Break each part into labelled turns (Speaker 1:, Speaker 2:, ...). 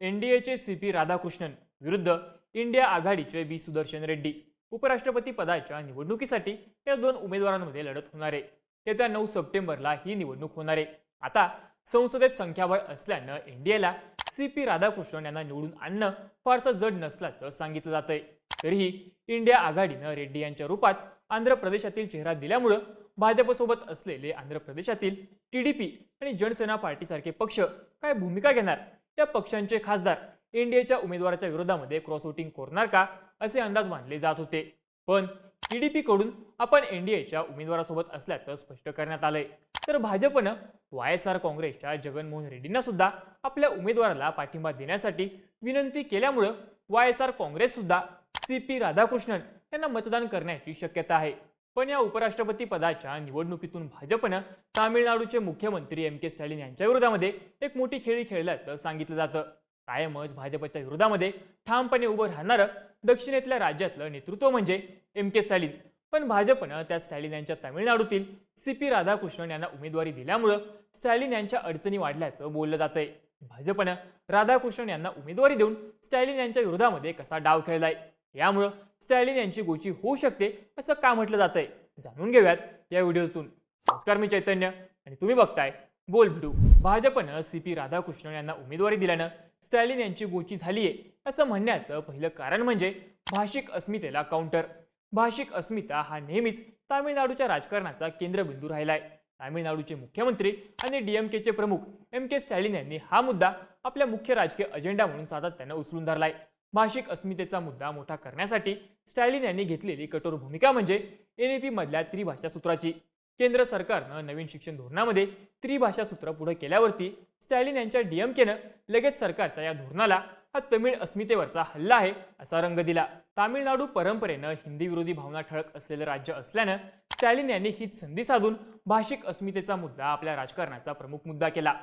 Speaker 1: एनडीएचे C P Radhakrishnan विरुद्ध India आघाडीचे बी सुदर्शन रेड्डी उपराष्ट्रपती पदाच्या निवडणुकीसाठी या दोन उमेदवारांमध्ये लढत होणार आहे. येत्या नऊ सप्टेंबरला ही निवडणूक होणार आहे. आता संसदेत संख्याबळ असल्यानं एनडीएला सी पी राधाकृष्णन यांना निवडून आणणं फारसं जड नसल्याचं सांगितलं जात आहे तरीही इंडिया आघाडीनं रेड्डी यांच्या रूपात आंध्र प्रदेशातील चेहरा दिल्यामुळं भाजपसोबत असलेले आंध्र प्रदेशातील टी डी पी आणि जनसेना पार्टीसारखे पक्ष काय भूमिका घेणार? या पक्षांचे खासदार एनडीएच्या उमेदवाराच्या विरोधामध्ये क्रॉस वोटिंग करणार का असे अंदाज मानले जात होते. पण टीडीपीकडून आपण एनडीएच्या उमेदवारासोबत असल्याचं स्पष्ट करण्यात आलंय. तर भाजपनं वाय एस आर काँग्रेसच्या जगनमोहन रेड्डींना सुद्धा आपल्या उमेदवाराला पाठिंबा देण्यासाठी विनंती केल्यामुळं वाय एस आर काँग्रेस सुद्धा सी पी राधाकृष्णन यांना मतदान करण्याची शक्यता आहे. पण या उपराष्ट्रपती पदाच्या निवडणुकीतून भाजपनं तामिळनाडूचे मुख्यमंत्री एम के स्टॅलिन यांच्या विरोधामध्ये एक मोठी खेळी खेळल्याचं सांगितलं जातं. कायमच भाजपच्या विरोधामध्ये ठामपणे उभं राहणारं दक्षिणेतल्या राज्यातलं नेतृत्व म्हणजे एम के स्टॅलिन. पण भाजपनं त्या स्टॅलिन यांच्या तामिळनाडूतील सी पी राधाकृष्णन यांना उमेदवारी दिल्यामुळं स्टॅलिन यांच्या अडचणी वाढल्याचं बोललं जातंय. भाजपनं राधाकृष्णन यांना उमेदवारी देऊन स्टॅलिन यांच्या विरोधामध्ये कसा डाव खेळलाय? यामुळं स्टॅलिन यांची गोची होऊ शकते असं का म्हटलं जातंय? जाणून घेऊयात या व्हिडिओतून. नमस्कार मी चैतन्य आणि तुम्ही बघताय बोल भिडू भाजपनं सी पी राधाकृष्णन यांना उमेदवारी दिल्यानं स्टॅलिन यांची गोची झालीये असं म्हणण्याचं पहिलं कारण म्हणजे भाषिक अस्मितेला काउंटर. भाषिक अस्मिता हा नेहमीच तामिळनाडूच्या राजकारणाचा केंद्रबिंदू राहिलाय. तामिळनाडूचे मुख्यमंत्री आणि डीएमकेचे प्रमुख एम के स्टॅलिन यांनी हा मुद्दा आपल्या मुख्य राजकीय अजेंडा म्हणून सातत्यानं उचलून धरलाय. भाषिक अस्मितेचा मुद्दा मोठा करण्यासाठी स्टॅलिन यांनी घेतलेली कठोर भूमिका म्हणजे एन एनईपी मधल्या त्रिभाषा सूत्राची. केंद्र सरकारनं नवीन शिक्षण धोरणामध्ये त्रिभाषा सूत्र पुढे केल्यावरती स्टॅलिन यांच्या डीएमकेनं लगेच सरकारच्या या धोरणाला हा तमिळ अस्मितेवरचा हल्ला आहे असा रंग दिला. तामिळनाडू परंपरेनं हिंदी विरोधी भावना ठळक असलेलं राज्य असल्यानं स्टॅलिन यांनी हीच संधी साधून भाषिक अस्मितेचा मुद्दा आपल्या राजकारणाचा प्रमुख मुद्दा केला.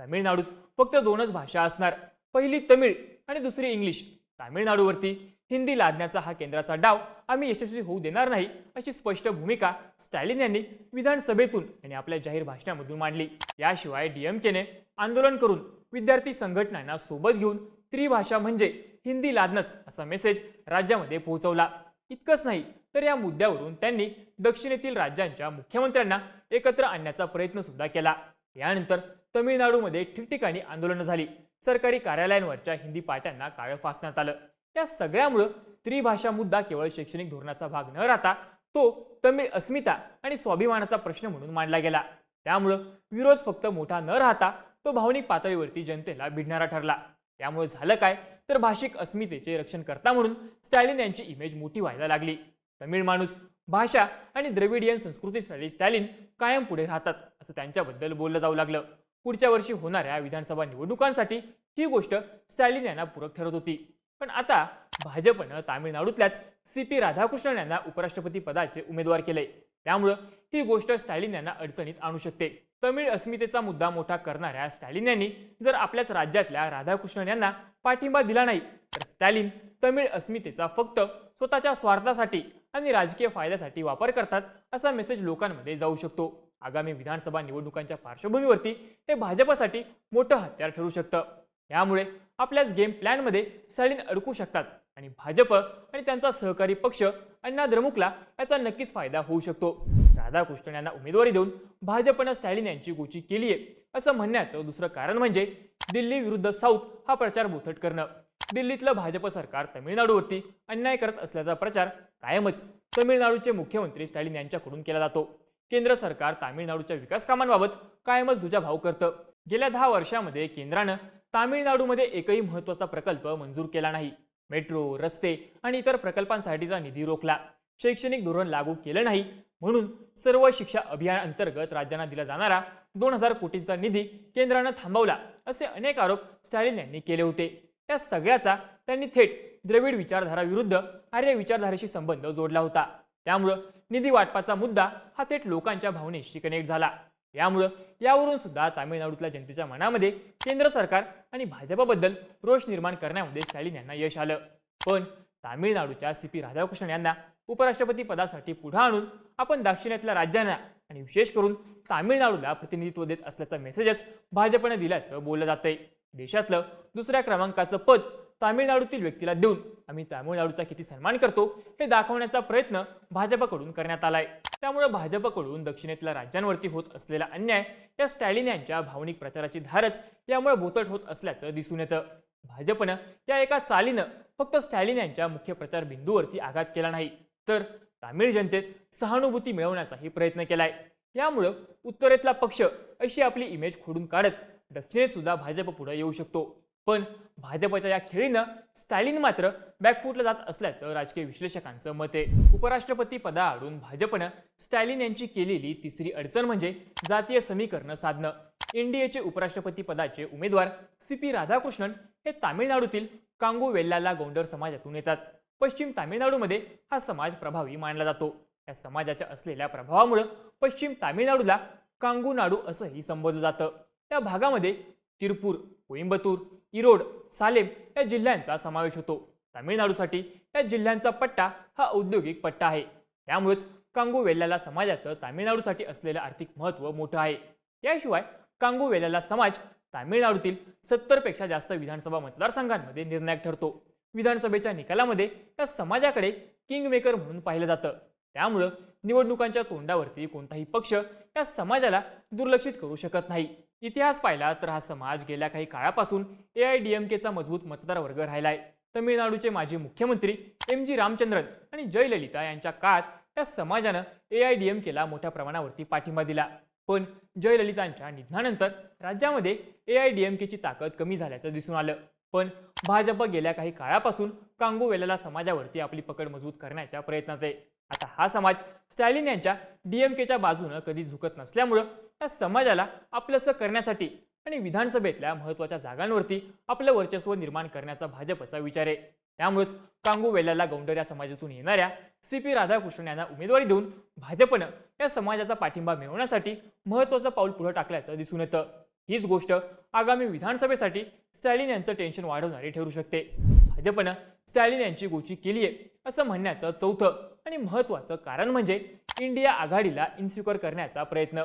Speaker 1: तामिळनाडूत फक्त दोनच भाषा असणार पहिली तमिळ आणि दुसरी इंग्लिश. तामिळनाडूवरती हिंदी लादण्याचा हा केंद्राचा डाव आम्ही यशस्वी होऊ देणार नाही अशी स्पष्ट भूमिका स्टॅलिन यांनी विधानसभेतून आणि आपल्या जाहीर भाषणामधून मांडली. याशिवाय डीएमकेने आंदोलन करून विद्यार्थी संघटनांना सोबत घेऊन त्रिभाषा म्हणजे हिंदी लादणंच असा मेसेज राज्यामध्ये पोहोचवला. इतकंच नाही तर या मुद्द्यावरून त्यांनी दक्षिणेतील राज्यांच्या मुख्यमंत्र्यांना एकत्र आणण्याचा प्रयत्न सुद्धा केला. यानंतर तमिळनाडूमध्ये ठिकठिकाणी आंदोलनं झाली. सरकारी कार्यालयांवरच्या हिंदी पाट्यांना काळं फासण्यात आलं. या सगळ्यामुळं त्रिभाषा मुद्दा केवळ शैक्षणिक धोरणाचा भाग न राहता तो तमिळ अस्मिता आणि स्वाभिमानाचा प्रश्न म्हणून मांडला गेला. त्यामुळं विरोध फक्त मोठा न राहता तो भावनिक पातळीवरती जनतेला भिडणारा ठरला. त्यामुळे झालं काय? तर भाषिक अस्मितेचे रक्षण करता म्हणून स्टॅलिन यांची इमेज मोठी व्हायला लागली. तमिळ माणूस भाषा आणि द्रविडियन संस्कृतीसाठी स्टॅलिन कायम पुढे राहतात असं त्यांच्याबद्दल बोललं जाऊ लागलं. पुढच्या वर्षी होणाऱ्या विधानसभा निवडणुकांसाठी. ही गोष्ट स्टॅलिन यांना पूरक ठरत होती. पण आता भाजपनं तामिळनाडूतल्याच सी पी राधाकृष्णन यांना उपराष्ट्रपती पदाचे उमेदवार केले. त्यामुळं ही गोष्ट स्टॅलिन यांना अडचणीत आणू शकते. तमिळ अस्मितेचा मुद्दा मोठा करणाऱ्या स्टॅलिन यांनी जर आपल्याच राज्यातल्या राधाकृष्णन यांना पाठिंबा दिला नाही तर स्टॅलिन तमिळ अस्मितेचा फक्त स्वतःच्या स्वार्थासाठी आणि राजकीय फायद्यासाठी वापर करतात असा मेसेज लोकांमध्ये जाऊ शकतो. आगामी विधानसभा निवडणुकांच्या पार्श्वभूमीवरती हे भाजपासाठी मोठं हत्यार ठरू शकतं. यामुळे आपल्याच गेम प्लॅनमध्ये सलीन अडकू शकतात आणि भाजप आणि त्यांचा सहकारी पक्ष अण्णा द्रमुकला याचा नक्कीच फायदा होऊ शकतो. राधाकृष्णन यांना उमेदवारी देऊन भाजपनं स्टॅलिन यांची गोची केली आहे असं म्हणण्याचं दुसरं कारण म्हणजे दिल्ली विरुद्ध साऊथ हा प्रचार बोथट करणं. दिल्लीतलं भाजप सरकार तमिळनाडूवरती अन्याय करत असल्याचा प्रचार कायमच. तमिळनाडूचे मुख्यमंत्री स्टॅलिन यांच्याकडून केला जातो. केंद्र सरकार तामिळनाडूच्या विकास कामांबाबत कायमच दुजाभाव करतं. गेल्या दहा वर्षामध्ये केंद्रानं तामिळनाडूमध्ये एकही महत्त्वाचा प्रकल्प मंजूर केला नाही. मेट्रो रस्ते आणि इतर प्रकल्पांसाठीचा निधी रोखला. शैक्षणिक धोरण लागू केलं नाही म्हणून सर्व शिक्षा अभियान अंतर्गत राज्यांना दिला जाणारा दोन हजार कोटींचा निधी केंद्रानं थांबवला असे अनेक आरोप स्टॅलिन यांनी केले होते. या सगळ्याचा त्यांनी थेट द्रविड विचारधाराविरुद्ध आर्य विचारधारेशी संबंध जोडला होता. त्यामुळं निधी वाटपाचा मुद्दा हा थेट लोकांच्या भावनेशी कनेक्ट झाला. यामुळं यावरून सुद्धा तामिळनाडूतल्या जनतेच्या मनामध्ये केंद्र सरकार आणि भाजपबद्दल रोष निर्माण करण्यामध्ये स्टॅलिन यांना यश आलं. पण तामिळनाडूच्या सी पी राधाकृष्णन यांना उपराष्ट्रपती पदासाठी पुढे आणून आपण दाक्षिणात्य राज्यांना आणि विशेष करून तामिळनाडूला प्रतिनिधित्व देत असल्याचा मेसेजच भाजपने दिल्याचं बोललं जातंय. देशातलं दुसऱ्या क्रमांकाचं पद तामिळनाडूतील व्यक्तीला देऊन आम्ही तामिळनाडूचा किती सन्मान करतो हे दाखवण्याचा प्रयत्न भाजपकडून करण्यात आलाय. त्यामुळे भाजपकडून दक्षिणेतल्या राज्यांवरती होत असलेला अन्याय या स्टॅलिन यांच्या भावनिक प्रचाराची धारच यामुळे बोतट होत असल्याचं दिसून येतं. भाजपनं या एका चालीनं फक्त स्टॅलिन यांच्या मुख्य प्रचार बिंदूवरती आघात केला नाही तर तामिळ जनतेत सहानुभूती मिळवण्याचाही प्रयत्न केलाय. यामुळं उत्तरेतला पक्ष अशी आपली इमेज खोडून काढत दक्षिणेत सुद्धा भाजप पुढे येऊ शकतो. पण भाजपच्या या खेळीनं स्टॅलिन मात्र बॅकफूटला जात असल्याचं राजकीय विश्लेषकांचं मत आहे. उपराष्ट्रपती पदाआडून भाजपनं स्टॅलिन यांची केलेली तिसरी अडचण म्हणजे जातीय समीकरणं साधणं. एनडीएचे उपराष्ट्रपती पदाचे उमेदवार सी पी राधाकृष्णन हे तामिळनाडूतील कांगू वेल्लाला गोंडर समाजातून येतात. पश्चिम तामिळनाडूमध्ये हा समाज प्रभावी मानला जातो. या समाजाच्या असलेल्या प्रभावामुळं पश्चिम तामिळनाडूला कांगू नाडू असंही संबोधलं जातं. त्या भागामध्ये तिरपूर कोइंबतूर इरोड सालेम या जिल्ह्यांचा समावेश होतो. तामिळनाडूसाठी या जिल्ह्यांचा पट्टा हा औद्योगिक पट्टा आहे. त्यामुळेच कांगू वेल्लाला समाजाचं तामिळनाडूसाठी असलेलं आर्थिक महत्त्व मोठं आहे. याशिवाय कांगू वेल्लाला समाज तामिळनाडूतील सत्तरपेक्षा जास्त विधानसभा मतदारसंघांमध्ये निर्णायक ठरतो. विधानसभेच्या निकालामध्ये या समाजाकडे किंगमेकर म्हणून पाहिलं जातं. त्यामुळं निवडणुकांच्या तोंडावरती कोणताही पक्ष या समाजाला दुर्लक्षित करू शकत नाही. इतिहास पाहिला तर हा समाज गेल्या काही काळापासून ए आय डी एम केचा मजबूत मतदार वर्ग राहिलाय. तमिळनाडूचे माजी मुख्यमंत्री एम जी रामचंद्रन आणि जयललिता यांच्या काळात या समाजानं ए आय डी एम केला मोठ्या प्रमाणावरती पाठिंबा दिला. पण जयललितांच्या निधनानंतर राज्यामध्ये ए आय डी एम केची ताकद कमी झाल्याचं दिसून आलं. पण भाजप गेल्या काही काळापासून कांगोवेलाला समाजावरती आपली पकड मजबूत करण्याच्या प्रयत्नात आहे. आता हा समाज स्टॅलिन यांच्या डीएमकेच्या बाजूनं कधी झुकत नसल्यामुळं या समाजाला आपलंसं करण्यासाठी आणि विधानसभेतल्या महत्त्वाच्या जागांवरती आपलं वर्चस्व निर्माण करण्याचा भाजपचा विचार आहे. त्यामुळेच कांगू वेल्लाला गौंडर या समाजातून येणाऱ्या सी पी राधाकृष्णन यांना उमेदवारी देऊन भाजपनं या समाजाचा पाठिंबा मिळवण्यासाठी महत्त्वाचं पाऊल पुढे टाकल्याचं दिसून येतं. हीच गोष्ट आगामी विधानसभेसाठी स्टॅलिन यांचं टेन्शन वाढवणारी ठरू शकते. भाजपनं स्टॅलिन यांची गोची केली आहे असं म्हणण्याचं चौथं आणि महत्त्वाचं कारण म्हणजे इंडिया आघाडीला इन्स्युकर करण्याचा प्रयत्न.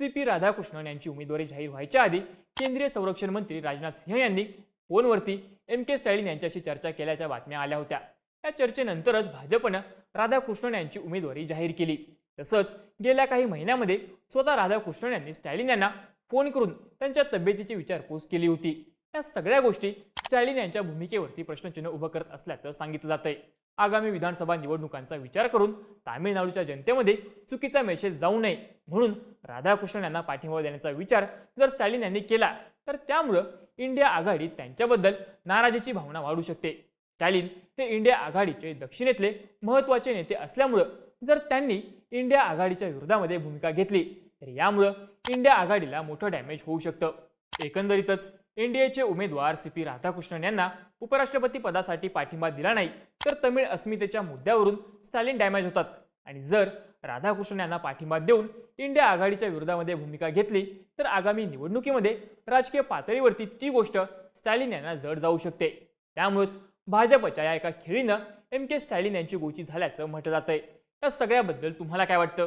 Speaker 1: सी पी राधाकृष्णन यांची उमेदवारी जाहीर व्हायच्या आधी केंद्रीय संरक्षण मंत्री राजनाथ सिंह यांनी फोनवरती एम के स्टॅलिन यांच्याशी चर्चा केल्याच्या बातम्या आल्या होत्या. या चर्चेनंतरच भाजपनं राधाकृष्णन यांची उमेदवारी जाहीर केली. तसंच गेल्या काही महिन्यामध्ये स्वतः राधाकृष्णन यांनी स्टॅलिन यांना फोन करून त्यांच्या तब्येतीची विचारपूस केली होती. या सगळ्या गोष्टी स्टॅलिन यांच्या भूमिकेवरती प्रश्नचिन्ह उभं करत असल्याचं सांगितलं जात आहे आगामी विधानसभा निवडणुकांचा विचार करून तामिळनाडूच्या जनतेमध्ये चुकीचा मेसेज जाऊ नये म्हणून राधाकृष्णन यांना पाठिंबा देण्याचा विचार जर स्टॅलिन यांनी केला तर त्यामुळं इंडिया आघाडीत त्यांच्याबद्दल नाराजीची भावना वाढू शकते. स्टॅलिन हे इंडिया आघाडीचे दक्षिणेतले महत्त्वाचे नेते असल्यामुळं जर त्यांनी इंडिया आघाडीच्या विरोधामध्ये भूमिका घेतली तर यामुळं इंडिया आघाडीला मोठं डॅमेज होऊ शकतं. एकंदरीतच एनडीएचे उमेदवार सी पी राधाकृष्णन यांना उपराष्ट्रपती पदासाठी पाठिंबा दिला नाही तर तमिळ अस्मितेच्या मुद्द्यावरून स्टॅलिन डॅमेज होतात. आणि जर राधाकृष्णन यांना पाठिंबा देऊन इंडिया आघाडीच्या विरोधामध्ये भूमिका घेतली तर आगामी निवडणुकीमध्ये राजकीय पातळीवरती ती गोष्ट स्टॅलिन यांना जड जाऊ शकते. त्यामुळेच भाजपच्या या एका खेळीनं एम के स्टॅलिन यांची गोची झाल्याचं म्हटलं जातंय. आहे या सगळ्याबद्दल तुम्हाला काय वाटतं?